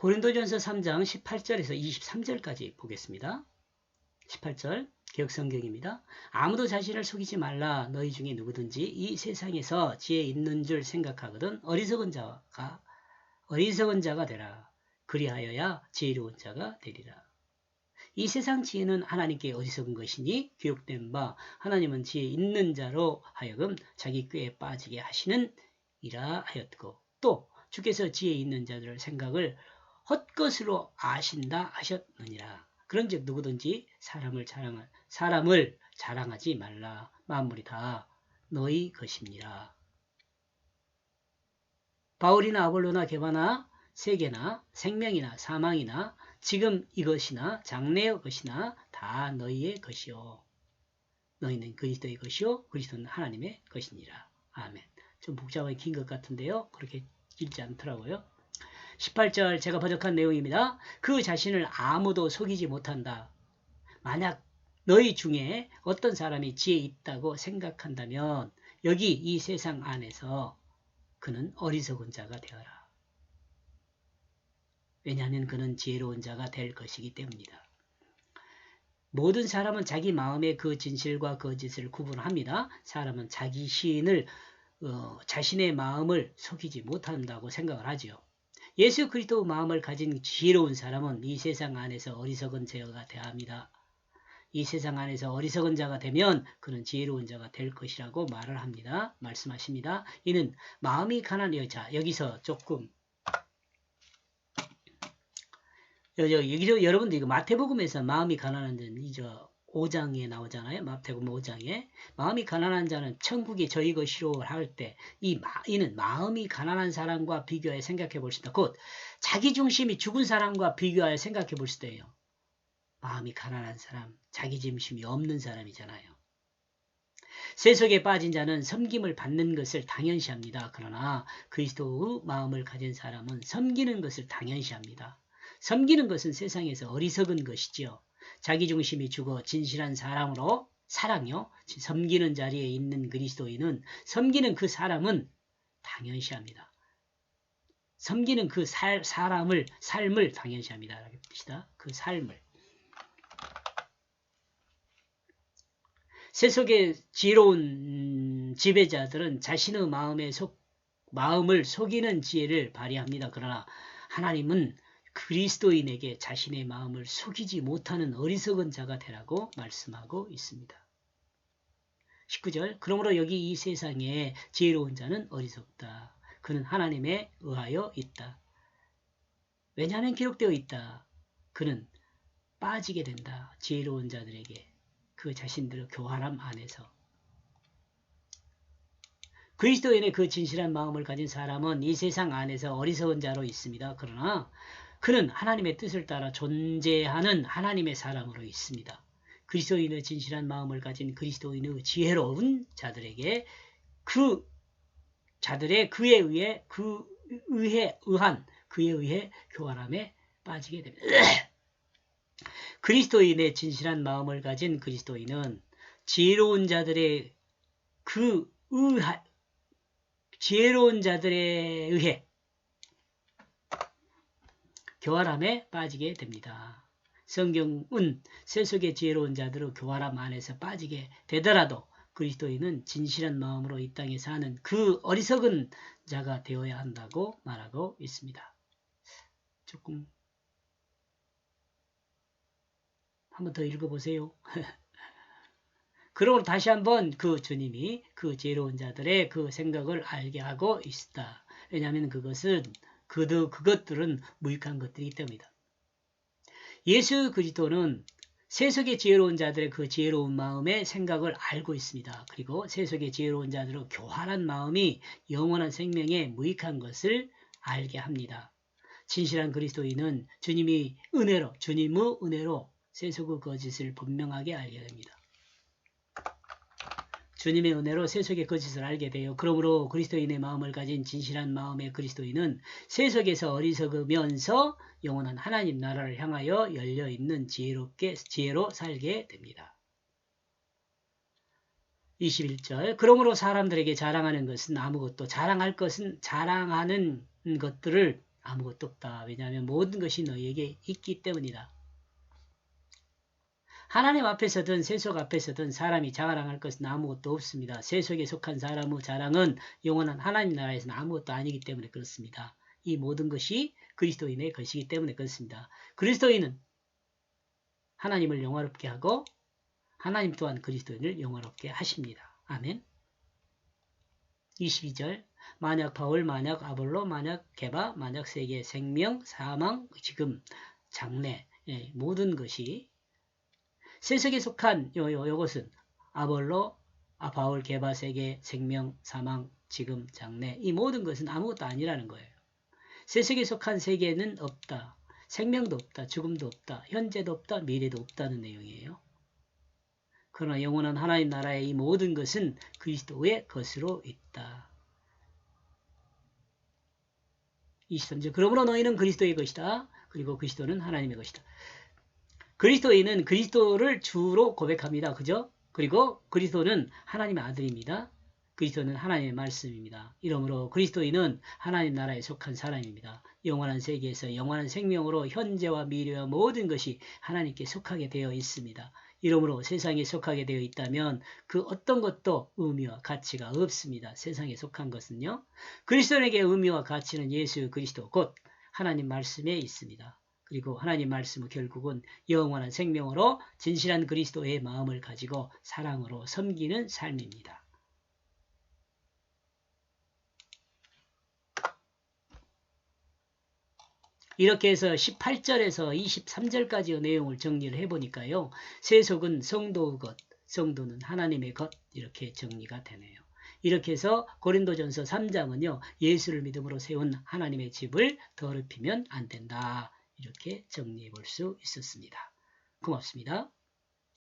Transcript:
고린도전서 3장 18절에서 23절까지 보겠습니다. 18절 개혁성경입니다. 아무도 자신을 속이지 말라 너희 중에 누구든지 이 세상에서 지혜 있는 줄 생각하거든 어리석은 자가 어리석은 자가 되라. 그리하여야 지혜로운 자가 되리라. 이 세상 지혜는 하나님께 어리석은 것이니 교육된 바 하나님은 지혜 있는 자로 하여금 자기 꾀에 빠지게 하시는 이라 하였고 또 주께서 지혜 있는 자들의 생각을 헛것으로 아신다 하셨느니라. 그런즉 누구든지 사람을 자랑할 사람을 자랑하지 말라. 만물이 다 너희 것입니다. 바울이나 아볼로나 게바나 세계나 생명이나 사망이나 지금 이것이나 장래의 것이나 다 너희의 것이요. 너희는 그리스도의 것이요. 그리스도는 하나님의 것이니라. 아멘. 좀 복잡하게 긴 것 같은데요. 그렇게 길지 않더라고요. 18절 제가 번역한 내용입니다. 그 자신을 아무도 속이지 못한다. 만약 너희 중에 어떤 사람이 지혜 있다고 생각한다면 여기 이 세상 안에서 그는 어리석은 자가 되어라. 왜냐하면 그는 지혜로운 자가 될 것이기 때문이다. 모든 사람은 자기 마음의 그 진실과 거짓을 구분합니다. 사람은 자기 시인을 어, 자신의 마음을 속이지 못한다고 생각을 하죠. 예수 그리스도 마음을 가진 지혜로운 사람은 이 세상 안에서 어리석은 자가 되합니다. 이 세상 안에서 어리석은 자가 되면 그는 지혜로운 자가 될 것이라고 말을 합니다. 말씀하십니다. 이는 마음이 가난 여자 여기서 조금 여기서 여러분들 이거 마태복음에서 마음이 가난한 자는 이저 5장에 나오잖아요. 마태복음 5장에 마음이 가난한 자는 천국이 저희 것이로 할 때 이 이는 마음이 가난한 사람과 비교해 생각해 볼수 있다. 곧 자기 중심이 죽은 사람과 비교하여 생각해 볼 있어요. 마음이 가난한 사람, 자기 중심이 없는 사람이잖아요. 세속에 빠진 자는 섬김을 받는 것을 당연시합니다. 그러나 그리스도의 마음을 가진 사람은 섬기는 것을 당연시합니다. 섬기는 것은 세상에서 어리석은 것이지요. 자기 중심이 죽어 진실한 사람으로 사랑요. 섬기는 자리에 있는 그리스도인은 섬기는 그 사람은 당연시합니다. 섬기는 그 살, 사람을 삶을 당연시합니다. 뜻이다. 그 삶을. 세속의 지혜로운 지배자들은 자신의 마음에 속, 마음을 속이는 지혜를 발휘합니다. 그러나 하나님은 그리스도인에게 자신의 마음을 속이지 못하는 어리석은 자가 되라고 말씀하고 있습니다. 19절 그러므로 여기 이 세상에 지혜로운 자는 어리석다. 그는 하나님에 의하여 있다. 왜냐하면 기록되어 있다. 그는 빠지게 된다. 지혜로운 자들에게 그 자신들의 교활함 안에서 그리스도인의 그 진실한 마음을 가진 사람은 이 세상 안에서 어리석은 자로 있습니다. 그러나 그는 하나님의 뜻을 따라 존재하는 하나님의 사람으로 있습니다. 그리스도인의 진실한 마음을 가진 그리스도인의 지혜로운 자들에게 그 자들의 그에 의해 그 의해 의한 그에 의해 교활함에 빠지게 됩니다. 그리스도인의 진실한 마음을 가진 그리스도인은 지혜로운 자들의 그 의하 지혜로운 자들에 의해 교활함에 빠지게 됩니다. 성경은 세속의 지혜로운 자들의 교활함 안에서 빠지게 되더라도 그리스도인은 진실한 마음으로 이 땅에 사는 그 어리석은 자가 되어야 한다고 말하고 있습니다. 조금 한번 더 읽어보세요. 그러므로 다시 한번 그 주님이 그 지혜로운 자들의 그 생각을 알게 하고 있다. 왜냐하면 그것은 그도 그것들은 무익한 것들이기 때문이다. 예수 그리스도는 세속의 지혜로운 자들의 그 지혜로운 마음의 생각을 알고 있습니다. 그리고 세속의 지혜로운 자들의 교활한 마음이 영원한 생명에 무익한 것을 알게 합니다. 진실한 그리스도인은 주님이 은혜로 주님의 은혜로 세속의 거짓을 분명하게 알게 됩니다. 주님의 은혜로 세속의 거짓을 알게 되어 그러므로 그리스도인의 마음을 가진 진실한 마음의 그리스도인은 세속에서 어리석으면서 영원한 하나님 나라를 향하여 열려 있는 지혜롭게 지혜로 살게 됩니다. 21절 그러므로 사람들에게 자랑하는 것은 아무것도 자랑할 것은 자랑하는 것들을 아무것도 없다. 왜냐하면 모든 것이 너희에게 있기 때문이다. 하나님 앞에서든 세속 앞에서든 사람이 자랑할 것은 아무것도 없습니다. 세속에 속한 사람의 자랑은 영원한 하나님 나라에서는 아무것도 아니기 때문에 그렇습니다. 이 모든 것이 그리스도인의 것이기 때문에 그렇습니다. 그리스도인은 하나님을 영화롭게 하고 하나님 또한 그리스도인을 영화롭게 하십니다. 아멘. 22절 만약 바울 만약 아볼로 만약 개바 만약 세계 생명 사망 지금 장래 예, 모든 것이 세속에 속한 요, 요, 요것은 아볼로, 아, 바울, 개바, 세계, 생명, 사망, 지금, 장래 이 모든 것은 아무것도 아니라는 거예요. 세속에 속한 세계는 없다. 생명도 없다. 죽음도 없다. 현재도 없다. 미래도 없다는 내용이에요. 그러나 영원한 하나님 나라의 이 모든 것은 그리스도의 것으로 있다. 23절 그러므로 너희는 그리스도의 것이다. 그리고 그리스도는 하나님의 것이다. 그리스도인은 그리스도를 주로 고백합니다. 그죠? 그리고 그리스도는 하나님의 아들입니다. 그리스도는 하나님의 말씀입니다. 이러므로 그리스도인은 하나님 나라에 속한 사람입니다. 영원한 세계에서 영원한 생명으로 현재와 미래와 모든 것이 하나님께 속하게 되어 있습니다. 이러므로 세상에 속하게 되어 있다면 그 어떤 것도 의미와 가치가 없습니다. 세상에 속한 것은요. 그리스도에게 의미와 가치는 예수 그리스도 곧 하나님 말씀에 있습니다. 그리고 하나님 말씀은 결국은 영원한 생명으로 진실한 그리스도의 마음을 가지고 사랑으로 섬기는 삶입니다. 이렇게 해서 18절에서 23절까지의 내용을 정리를 해보니까요. 세속은 성도의 것, 성도는 하나님의 것 이렇게 정리가 되네요. 이렇게 해서 고린도전서 3장은요. 예수를 믿음으로 세운 하나님의 집을 더럽히면 안 된다. 이렇게 정리해 볼 수 있었습니다. 고맙습니다.